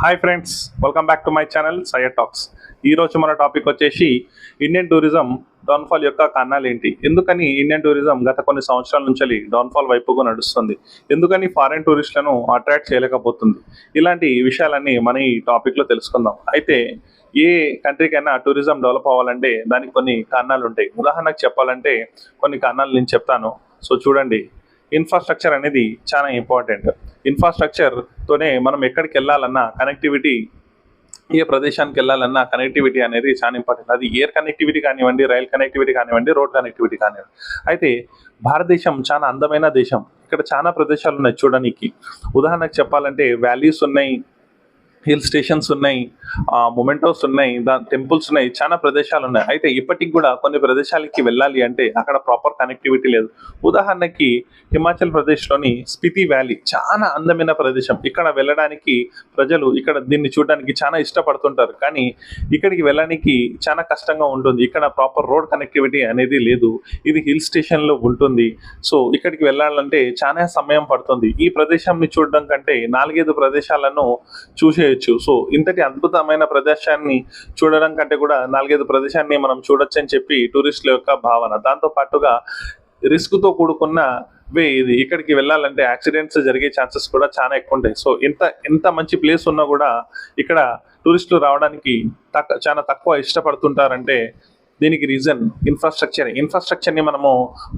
Hi friends welcome back to my channel Syed talks ఈ రోజు మన టాపిక్ వచ్చేసి ఇండియన్ టూరిజం డౌన్ఫాల్ యొక్క కారణాలు ఏంటి? ఎందుకని ఇండియన్ టూరిజం గత కొన్ని సంవత్సరాల నుంచి డౌన్ఫాల్ వైపుకు నడుస్తుంది? ఎందుకని ఫారెన్ టూరిస్టులను అట్రాక్ట్ చేయలేకపోతుంది? ఇలాంటి విషయాలన్నీ మన ఈ టాపిక్లో తెలుసుకుందాం. అయితే ఏ కంట్రీకైనా టూరిజం డెవలప్ అవ్వాలంటే దానికి కొన్ని కారణాలు ఉంటాయి. ఉదాహరణకు చెప్పాలంటే కొన్ని కారణాలు నేను చెప్తాను. సో చూడండి ఇన్ఫ్రాస్ట్రక్చర్ అనేది చాలా ఇంపార్టెంట్ ఇన్ఫ్రాస్ట్రక్చర్తోనే మనం ఎక్కడికి వెళ్ళాలన్నా కనెక్టివిటీ ఏ ప్రదేశానికి వెళ్ళాలన్నా కనెక్టివిటీ అనేది చాలా ఇంపార్టెంట్ అది ఎయిర్ కనెక్టివిటీ కానివ్వండి రైల్ కనెక్టివిటీ కానివ్వండి రోడ్ కనెక్టివిటీ కానివ్వండి. అయితే భారతదేశం చాలా అందమైన దేశం. ఇక్కడ చాలా ప్రదేశాలు ఉన్నాయి చూడడానికి ఉదాహరణకు చెప్పాలంటే వ్యాలీస్ ఉన్నాయి. హిల్ స్టేషన్స్ ఉన్నాయి మొమెంటోస్ ఉన్నాయి దాని టెంపుల్స్ ఉన్నాయి చాలా ప్రదేశాలు ఉన్నాయి. అయితే ఇప్పటికి కూడా కొన్ని ప్రదేశాలకి వెళ్ళాలి అంటే అక్కడ ప్రాపర్ కనెక్టివిటీ లేదు. ఉదాహరణకి హిమాచల్ ప్రదేశ్లోని స్పితి వ్యాలీ చాలా అందమైన ప్రదేశం. ఇక్కడ వెళ్ళడానికి ప్రజలు ఇక్కడ దీన్ని చూడడానికి చాలా ఇష్టపడుతుంటారు. కానీ ఇక్కడికి వెళ్ళడానికి చాలా కష్టంగా ఉంటుంది. ఇక్కడ ప్రాపర్ రోడ్ కనెక్టివిటీ అనేది లేదు. ఇది హిల్ స్టేషన్లో ఉంటుంది. సో ఇక్కడికి వెళ్ళాలంటే చాలా సమయం పడుతుంది. ఈ ప్రదేశాన్ని చూడడం కంటే నాలుగైదు ప్రదేశాలను చూసే చేయొచ్చు సో ఇంతటి అద్భుతమైన ప్రదేశాన్ని చూడడం కంటే కూడా నాలుగైదు ప్రదేశాన్ని మనం చూడొచ్చు అని చెప్పి టూరిస్టుల యొక్క భావన. దాంతో పాటుగా రిస్క్తో కూడుకున్న వే ఇది. ఇక్కడికి వెళ్ళాలంటే యాక్సిడెంట్స్ జరిగే ఛాన్సెస్ కూడా చాలా ఎక్కువ ఉంటాయి సో ఇంత ఎంత మంచి ప్లేస్ ఉన్నా కూడా ఇక్కడ టూరిస్టులు రావడానికి తక్కువ చాలా తక్కువ ఇష్టపడుతుంటారంటే దీనికి రీజన్ ఇన్ఫ్రాస్ట్రక్చర్. ఇన్ఫ్రాస్ట్రక్చర్ని మనము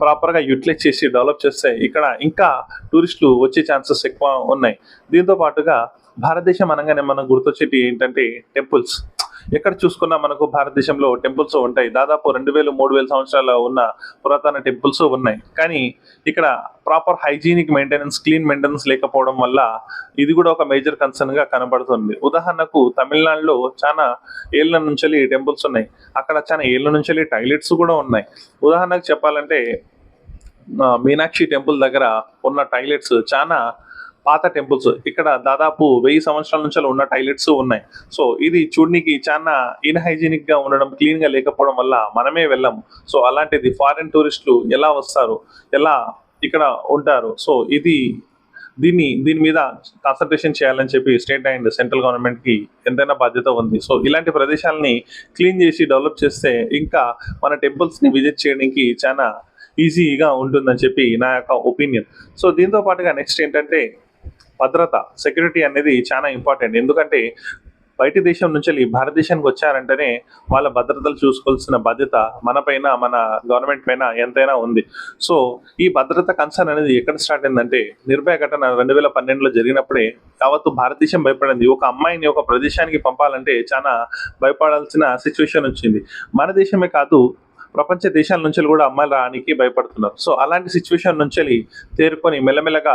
ప్రాపర్గా యూటిలైజ్ చేసి డెవలప్ చేస్తే ఇక్కడ ఇంకా టూరిస్టులు వచ్చే ఛాన్సెస్ ఎక్కువ ఉన్నాయి. దీంతో పాటుగా భారతదేశం అనగానే మనకు గుర్తొచ్చేటి ఏంటంటే టెంపుల్స్. ఎక్కడ చూసుకున్నా మనకు భారతదేశంలో టెంపుల్స్ ఉంటాయి. దాదాపు రెండు వేలు మూడు వేల సంవత్సరాల ఉన్న పురాతన టెంపుల్స్ ఉన్నాయి. కానీ ఇక్కడ proper hygienic maintenance clean maintenance లేకపోవడం వల్ల ఇది కూడా ఒక మేజర్ కన్సర్న్గా కనబడుతుంది. ఉదాహరణకు తమిళనాడులో చాలా ఏళ్ళ నుంచి టెంపుల్స్ ఉన్నాయి. అక్కడ చాలా ఏళ్ళ నుంచి టాయిలెట్స్ కూడా ఉన్నాయి. ఉదాహరణకు చెప్పాలంటే మీనాక్షి టెంపుల్ దగ్గర ఉన్న టాయిలెట్స్ చాలా పాత టెంపుల్స్. ఇక్కడ దాదాపు వెయ్యి సంవత్సరాల నుంచి ఉన్న టాయిలెట్స్ ఉన్నాయి. సో ఇది చూడనికి చాలా ఇన్హైజీనిక్గా ఉండడం క్లీన్గా లేకపోవడం వల్ల మనమే వెళ్ళాం. సో అలాంటిది ఫారిన్ టూరిస్టులు ఎలా వస్తారు? ఎలా ఇక్కడ ఉంటారు? సో ఇది దీన్ని దీని మీద కాన్సన్ట్రేషన్ చేయాలని చెప్పి స్టేట్ అండ్ సెంట్రల్ గవర్నమెంట్కి ఎంతైనా బాధ్యత ఉంది. సో ఇలాంటి ప్రదేశాలని క్లీన్ చేసి డెవలప్ చేస్తే ఇంకా మన టెంపుల్స్ని విజిట్ చేయడానికి చాలా ఈజీగా ఉంటుందని చెప్పి నా యొక్క ఒపీనియన్ సో దీంతో పాటుగా నెక్స్ట్ ఏంటంటే భద్రత సెక్యూరిటీ అనేది చాలా ఇంపార్టెంట్ ఎందుకంటే బయట దేశం నుంచి భారతదేశానికి వచ్చారంటేనే వాళ్ళ భద్రతలు చూసుకోవాల్సిన బాధ్యత మన పైన మన గవర్నమెంట్ పైన ఎంతైనా ఉంది. సో ఈ భద్రత కన్సర్న్ అనేది ఎక్కడ స్టార్ట్ అయిందంటే నిర్భయ ఘటన రెండు వేల పన్నెండులో జరిగినప్పుడే యావత్తు భారతదేశం భయపడింది. ఒక అమ్మాయిని ఒక ప్రదేశానికి పంపాలంటే చాలా భయపడాల్సిన సిచ్యువేషన్ వచ్చింది. మన దేశమే కాదు ప్రపంచ దేశాల నుంచి కూడా అమ్మాయిలు రానికి భయపడుతున్నారు. సో అలాంటి సిచ్యువేషన్ నుంచి తేరుకొని మెల్లమెల్లగా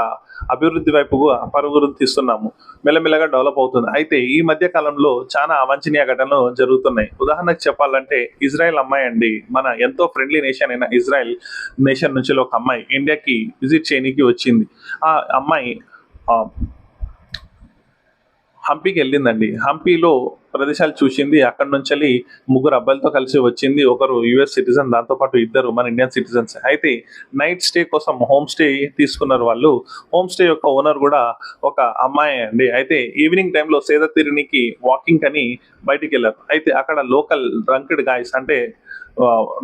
అభివృద్ధి వైపుకు పరుగులు తీస్తున్నాము. మెల్లమెల్లగా డెవలప్ అవుతుంది. అయితే ఈ మధ్య కాలంలో చాలా అవాంఛనీయ ఘటనలు జరుగుతున్నాయి. ఉదాహరణకు చెప్పాలంటే ఇజ్రాయెల్ అమ్మాయి అండి. మన ఎంతో ఫ్రెండ్లీ నేషన్ అయిన ఇజ్రాయెల్ నేషన్ నుంచి ఒక అమ్మాయి ఇండియాకి విజిట్ చేయడానికి వచ్చింది. ఆ అమ్మాయి హంపీకి వెళ్ళిందండి. హంపీలో ప్రదేశాలు చూసింది. అక్కడ నుంచి ముగ్గురు అబ్బాయిలతో కలిసి వచ్చింది. ఒకరు యుఎస్ సిటిజన్ దాంతో పాటు ఇద్దరు మన ఇండియన్ సిటిజన్స్. అయితే నైట్ స్టే కోసం హోమ్ స్టే తీసుకున్నారు వాళ్ళు. హోమ్ స్టే యొక్క ఓనర్ కూడా ఒక అమ్మాయి అండి. అయితే ఈవినింగ్ టైంలో సేద తీరునికి వాకింగ్ అని బయటికి వెళ్ళారు అయితే అక్కడ లోకల్ డ్రంకెడ్ గాయస్ అంటే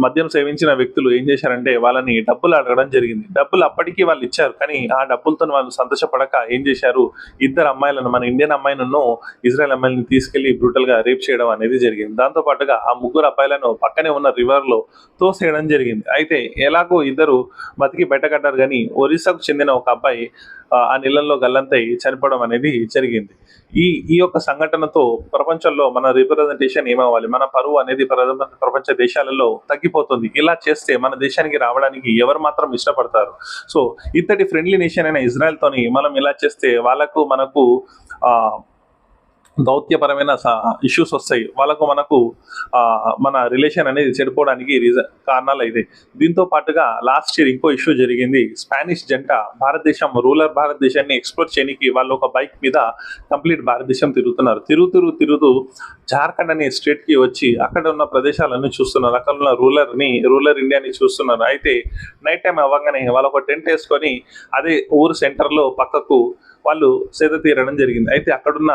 మద్యం సేవించిన వ్యక్తులు ఏం చేశారంటే వాళ్ళని డబ్బులు అడగడం జరిగింది. డబ్బులు అప్పటికీ వాళ్ళు ఇచ్చారు. కానీ ఆ డబ్బులతో వాళ్ళు సంతోషపడక ఏం చేశారు? ఇద్దరు అమ్మాయిలను మన ఇండియన్ అమ్మాయిలను ఇజ్రాయెల్ అమ్మాయిలను తీసుకెళ్ళి బ్రూటల్ గా రేప్ చేయడం అనేది జరిగింది. దాంతో పాటుగా ఆ ముగ్గురు అబ్బాయిలను పక్కనే ఉన్న రివర్లో తోసేయడం జరిగింది. అయితే ఎలాగో ఇద్దరు బతికి బయటకట్టారు కానీ ఒరిస్సాకు చెందిన ఒక అబ్బాయి ఆ, నీళ్ళల్లో గల్లంతై చనిపోవడం అనేది జరిగింది. ఈ ఈ యొక్క సంఘటనతో ప్రపంచంలో మన రిప్రజెంటేషన్ ఏమవ్వాలి? మన పరువు అనేది ప్రపంచ ప్రపంచ దేశాలలో తగ్గిపోతుంది. ఇలా చేస్తే మన దేశానికి రావడానికి ఎవరు మాత్రం ఇష్టపడతారు? సో ఇత్తటి ఫ్రెండ్లీ నేషన్ అయిన ఇజ్రాయెల్ తోని మనం ఇలా చేస్తే వాళ్ళకు మనకు దౌత్యపరమైన ఇష్యూస్ వస్తాయి. వాళ్ళకు మనకు మన రిలేషన్ అనేది చెడిపోవడానికి రీజన్ కారణాలు అయితే దీంతో పాటుగా లాస్ట్ ఇయర్ ఇంకో ఇష్యూ జరిగింది. స్పానిష్ జంట భారతదేశం రూరల్ భారతదేశాన్ని ఎక్స్ప్లోర్ చేయడానికి వాళ్ళు ఒక బైక్ మీద కంప్లీట్ భారతదేశం తిరుగుతున్నారు. తిరుగుతూ తిరుగుతూ జార్ఖండ్ అనే స్టేట్కి వచ్చి అక్కడ ఉన్న ప్రదేశాలన్నీ చూస్తున్నారు. అక్కడ ఉన్న రూలర్ని రూలర్ రూరల్ ఇండియాని చూస్తున్నారు. అయితే నైట్ టైం అవ్వగానే వాళ్ళు ఒక టెంట్ వేసుకొని అదే ఊరు సెంటర్లో పక్కకు వాళ్ళు సేద తీరడం జరిగింది. అయితే అక్కడున్న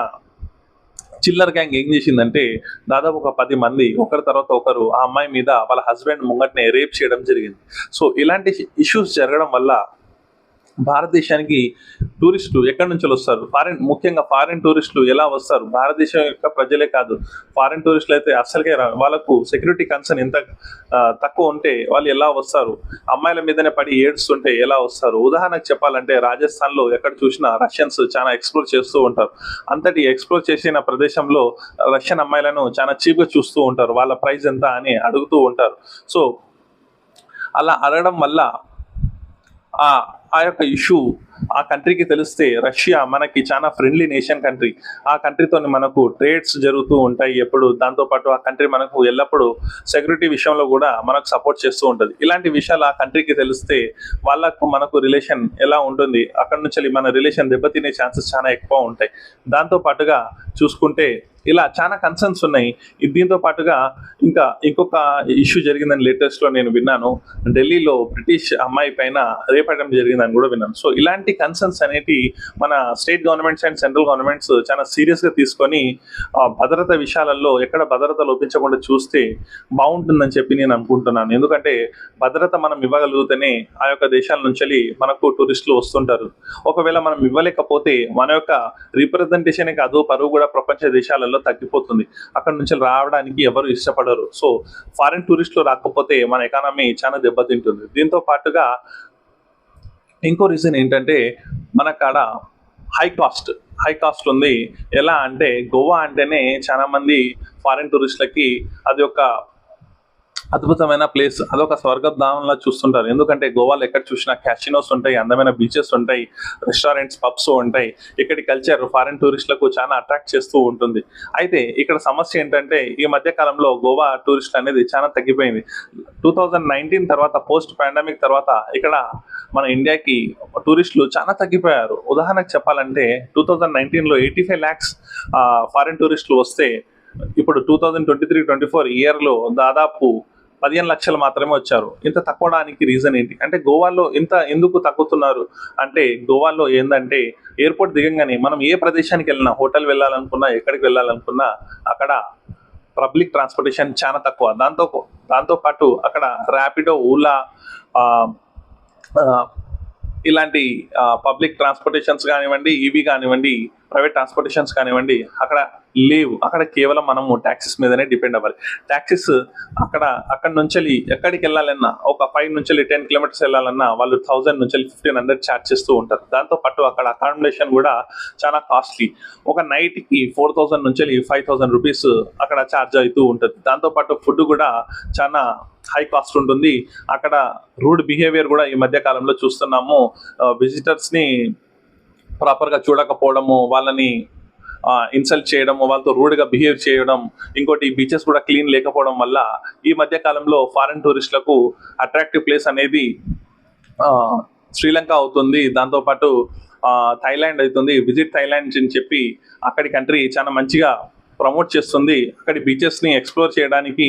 చిల్లర్ గ్యాంగ్ ఏం చేసిందంటే దాదాపు ఒక పది మంది ఒకరి తర్వాత ఒకరు ఆ అమ్మాయి మీద వాళ్ళ హస్బెండ్ ముంగట్నే రేప్ చేయడం జరిగింది. సో ఇలాంటి ఇష్యూస్ జరగడం వల్ల భారతదేశానికి టూరిస్టులు ఎక్కడి నుంచి వస్తారు? ఫారిన్ ముఖ్యంగా ఫారిన్ టూరిస్టులు ఎలా వస్తారు? భారతదేశం యొక్క ప్రజలే కాదు. ఫారిన్ టూరిస్టులు అయితే అస్సలకే వాళ్ళకు సెక్యూరిటీ కన్సర్న్ ఎంత తక్కువ ఉంటే వాళ్ళు ఎలా వస్తారు? అమ్మాయిల మీదనే పడి ఏడుస్తుంటే ఎలా వస్తారు? ఉదాహరణకు చెప్పాలంటే రాజస్థాన్లో ఎక్కడ చూసినా రష్యన్స్ చాలా ఎక్స్ప్లోర్ చేస్తూ ఉంటారు. అంతటి ఎక్స్ప్లోర్ చేసిన ప్రదేశంలో రష్యన్ అమ్మాయిలను చాలా చీప్గా చూస్తూ ఉంటారు. వాళ్ళ ప్రైస్ ఎంత అని అడుగుతూ ఉంటారు. సో అలా అడగడం వల్ల ఆ యొక్క ఇష్యూ ఆ కంట్రీకి తెలిస్తే రష్యా మనకి చాలా ఫ్రెండ్లీ నేషన్ కంట్రీ. ఆ కంట్రీతో మనకు ట్రేడ్స్ జరుగుతూ ఉంటాయి ఎప్పుడు. దాంతోపాటు ఆ కంట్రీ మనకు ఎల్లప్పుడూ సెక్యూరిటీ విషయంలో కూడా మనకు సపోర్ట్ చేస్తూ ఉంటుంది. ఇలాంటి విషయాలు ఆ కంట్రీకి తెలిస్తే వాళ్ళకు మనకు రిలేషన్ ఎలా ఉంటుంది? అక్కడ నుంచి మన రిలేషన్ దెబ్బతినే ఛాన్సెస్ చాలా ఎక్కువ ఉంటాయి. దాంతో పాటుగా చూసుకుంటే ఇలా చాలా కన్సర్న్స్ ఉన్నాయి. దీంతో పాటుగా ఇంకా ఇంకొక ఇష్యూ జరిగిందని లేటెస్ట్లో నేను విన్నాను. ఢిల్లీలో బ్రిటిష్ అమ్మాయి పైన రేపడం జరిగిందని కూడా విన్నాను. సో ఇలాంటి కన్సర్న్స్ అనేటి మన state governments and central governments చాలా సీరియస్గా తీసుకొని భద్రత విషయాలలో ఎక్కడ భద్రత లోపించకుండా చూస్తే బాగుంటుందని చెప్పి నేను అనుకుంటున్నాను. ఎందుకంటే భద్రత మనం ఇవ్వగలిగితేనే ఆ యొక్క దేశాల నుంచి మనకు టూరిస్టులు వస్తుంటారు. ఒకవేళ మనం ఇవ్వలేకపోతే మన యొక్క రిప్రజెంటేషన్ కాదు పరువు కూడా ప్రపంచ దేశాలలో తగ్గిపోతుంది. అక్కడ నుంచి రావడానికి ఎవరు ఇష్టపడరు. సో ఫారిన్ టూరిస్టులు రాకపోతే మన ఎకానమీ చాలా దెబ్బతింటుంది. దీంతో పాటుగా ఇంకో రీజన్ ఏంటంటే మన కాడ హై కాస్ట్ హై కాస్ట్ ఉంది. ఎలా అంటే గోవా అంటేనే చాలామంది ఫారిన్ టూరిస్టులకి అది ఒక అద్భుతమైన ప్లేస్ అదొక స్వర్గధామంలా చూస్తుంటారు. ఎందుకంటే గోవాలో ఎక్కడ చూసినా క్యాసినోస్ ఉంటాయి అందమైన బీచెస్ ఉంటాయి రెస్టారెంట్స్ పబ్స్ ఉంటాయి. ఇక్కడి కల్చర్ ఫారిన్ టూరిస్టులకు చాలా అట్రాక్ట్ చేస్తూ ఉంటుంది. అయితే ఇక్కడ సమస్య ఏంటంటే ఈ మధ్య కాలంలో గోవా టూరిస్ట్ అనేది చాలా తగ్గిపోయింది. టూ థౌజండ్ నైన్టీన్ తర్వాత పోస్ట్ పాండమిక్ తర్వాత ఇక్కడ మన ఇండియాకి టూరిస్టులు చాలా తగ్గిపోయారు. ఉదాహరణకు చెప్పాలంటే టూ థౌజండ్ నైన్టీన్లో ఎయిటీ ఫైవ్ ల్యాక్స్ ఫారెన్ టూరిస్టులు వస్తే ఇప్పుడు two thousand twenty three twenty four ఇయర్లో దాదాపు పదిహేను లక్షలు మాత్రమే వచ్చారు. ఇంత తక్కువడానికి రీజన్ ఏంటి? అంటే గోవాలో ఇంత ఎందుకు తగ్గుతున్నారు? అంటే గోవాలో ఏంటంటే ఎయిర్పోర్ట్ దిగంగానే మనం ఏ ప్రదేశానికి వెళ్ళినా హోటల్ వెళ్ళాలనుకున్నా ఎక్కడికి వెళ్ళాలనుకున్నా అక్కడ పబ్లిక్ ట్రాన్స్పోర్టేషన్ చాలా తక్కువ. దాంతో దాంతో పాటు అక్కడ ర్యాపిడో ఓలా ఇలాంటి పబ్లిక్ ట్రాన్స్పోర్టేషన్స్ కానివ్వండి ఇవి కానివ్వండి ప్రైవేట్ ట్రాన్స్పోర్టేషన్స్ కానివ్వండి అక్కడ లేవు. అక్కడ కేవలం మనము ట్యాక్సీస్ మీదనే డిపెండ్ అవ్వాలి. ట్యాక్సీస్ అక్కడ అక్కడ నుంచి ఎక్కడికి వెళ్ళాలన్నా ఒక ఫైవ్ నుంచి టెన్ కిలోమీటర్స్ వెళ్ళాలన్నా వాళ్ళు థౌజండ్ నుంచి ఫిఫ్టీన్ హండ్రెడ్ ఛార్జ్ చేస్తూ ఉంటారు. దాంతో పాటు అక్కడ అకామిడేషన్ కూడా చాలా కాస్ట్లీ ఒక నైట్కి ఫోర్ థౌజండ్ నుంచి ఫైవ్ థౌసండ్ రూపీస్ అక్కడ ఛార్జ్ అవుతూ ఉంటుంది. దాంతోపాటు ఫుడ్ కూడా చాలా హై కాస్ట్ ఉంటుంది. అక్కడ రూడ్ బిహేవియర్ కూడా ఈ మధ్య కాలంలో చూస్తున్నాము. విజిటర్స్ని ప్రాపర్గా చూడకపోవడము వాళ్ళని ఇన్సల్ట్ చేయడము వాళ్ళతో రూడ్గా బిహేవ్ చేయడం ఇంకోటి బీచెస్ కూడా క్లీన్ లేకపోవడం వల్ల ఈ మధ్య కాలంలో ఫారెన్ టూరిస్టులకు అట్రాక్టివ్ ప్లేస్ అనేది శ్రీలంక అవుతుంది. దాంతోపాటు థైలాండ్ అవుతుంది. విజిట్ థైలాండ్ అని చెప్పి అక్కడి కంట్రీ చాలా మంచిగా ప్రమోట్ చేస్తుంది. అక్కడి బీచెస్ని ఎక్స్ప్లోర్ చేయడానికి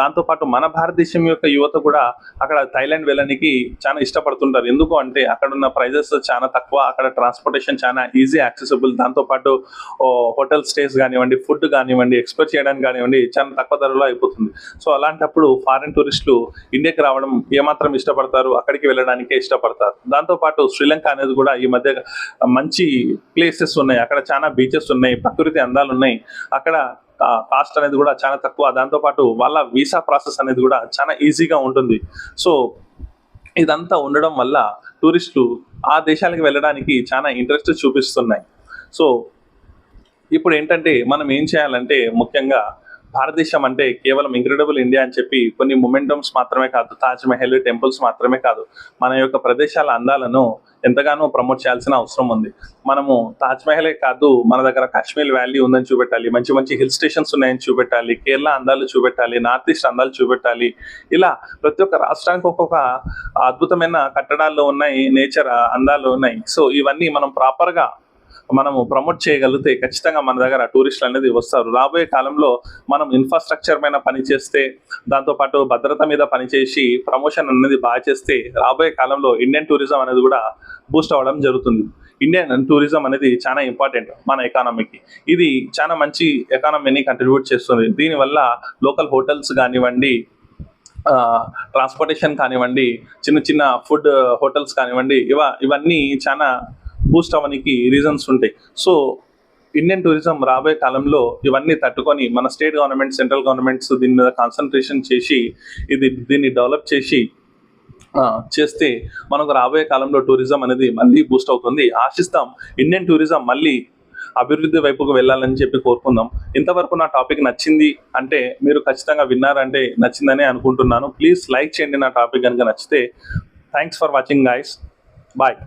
దాంతోపాటు మన భారతదేశం యొక్క యువత కూడా అక్కడ థైలాండ్ వెళ్ళడానికి చాలా ఇష్టపడుతుంటారు. ఎందుకు అంటే అక్కడ ఉన్న ప్రైజెస్ చాలా తక్కువ అక్కడ ట్రాన్స్పోర్టేషన్ చాలా ఈజీ యాక్సెసిబుల్ దాంతోపాటు హోటల్ స్టేస్ కానివ్వండి ఫుడ్ కానివ్వండి ఎక్స్ప్లోర్ చేయడానికి కానివ్వండి చాలా తక్కువ ధరలో అయిపోతుంది. సో అలాంటప్పుడు ఫారెన్ టూరిస్టులు ఇండియాకి రావడం ఏమాత్రం ఇష్టపడతారు? అక్కడికి వెళ్ళడానికే ఇష్టపడతారు? దాంతోపాటు శ్రీలంక అనేది కూడా ఈ మధ్య మంచి ప్లేసెస్ ఉన్నాయి. అక్కడ చాలా బీచెస్ ఉన్నాయి ప్రకృతి అందాలు ఉన్నాయి. అక్కడ కాస్ట్ అనేది కూడా చాలా తక్కువ. దాంతోపాటు వాళ్ళ వీసా ప్రాసెస్ అనేది కూడా చాలా ఈజీగా ఉంటుంది. సో ఇదంతా ఉండడం వల్ల టూరిస్టులు ఆ దేశాలకు వెళ్ళడానికి చాలా ఇంట్రెస్ట్ చూపిస్తున్నాయి. సో ఇప్పుడు ఏంటంటే మనం ఏం చేయాలంటే ముఖ్యంగా భారతదేశం అంటే కేవలం ఇంక్రెడిబుల్ ఇండియా అని చెప్పి కొన్ని మొమెంటమ్స్ మాత్రమే కాదు తాజ్ మహల్ టెంపుల్స్ మాత్రమే కాదు మన యొక్క ప్రదేశాల అందాలను ఎంతగానో ప్రమోట్ చేయాల్సిన అవసరం ఉంది. మనము తాజ్ మహలే కాదు మన దగ్గర కాశ్మీర్ వ్యాలీ ఉందని చూపెట్టాలి మంచి మంచి హిల్ స్టేషన్స్ ఉన్నాయని చూపెట్టాలి కేరళ అందాలు చూపెట్టాలి నార్త్ ఈస్ట్ అందాలు చూపెట్టాలి. ఇలా ప్రతి ఒక్క రాష్ట్రానికి ఒక్కొక్క అద్భుతమైన కట్టడాల్లో ఉన్నాయి నేచర్ అందాలు ఉన్నాయి. సో ఇవన్నీ మనం ప్రాపర్గా మనము ప్రమోట్ చేయగలిగితే ఖచ్చితంగా మన దగ్గర టూరిస్టులు అనేది వస్తారు. రాబోయే కాలంలో మనం ఇన్ఫ్రాస్ట్రక్చర్ పైన పని చేస్తే దాంతోపాటు భద్రత మీద పనిచేసి ప్రమోషన్ అనేది బాగా చేస్తే రాబోయే కాలంలో ఇండియన్ టూరిజం అనేది కూడా బూస్ట్ అవ్వడం జరుగుతుంది. ఇండియన్ టూరిజం అనేది చాలా ఇంపార్టెంట్ మన ఎకానమీకి ఇది చాలా మంచి ఎకానమీని కంట్రిబ్యూట్ చేస్తుంది. దీనివల్ల లోకల్ హోటల్స్ కానివ్వండి ట్రాన్స్పోర్టేషన్ కానివ్వండి చిన్న చిన్న ఫుడ్ హోటల్స్ కానివ్వండి ఇవ ఇవన్నీ చాలా బూస్ట్ అవ్వడానికి రీజన్స్ ఉంటాయి. సో ఇండియన్ టూరిజం రాబోయే కాలంలో ఇవన్నీ తట్టుకొని మన స్టేట్ గవర్నమెంట్ సెంట్రల్ గవర్నమెంట్స్ దీని మీద కాన్సన్ట్రేషన్ చేసి ఇది దీన్ని డెవలప్ చేసి చేస్తే మనకు రాబోయే కాలంలో టూరిజం అనేది మళ్ళీ బూస్ట్ అవుతుంది. ఆశిస్తాం ఇండియన్ టూరిజం మళ్ళీ అభివృద్ధి వైపుకు వెళ్ళాలని చెప్పి కోరుకుందాం. ఇంతవరకు నా టాపిక్ నచ్చింది అంటే మీరు ఖచ్చితంగా విన్నారంటే నచ్చిందని అనుకుంటున్నాను. ప్లీజ్ లైక్ చేయండి నా టాపిక్ కనుక నచ్చితే. Thanks for watching guys bye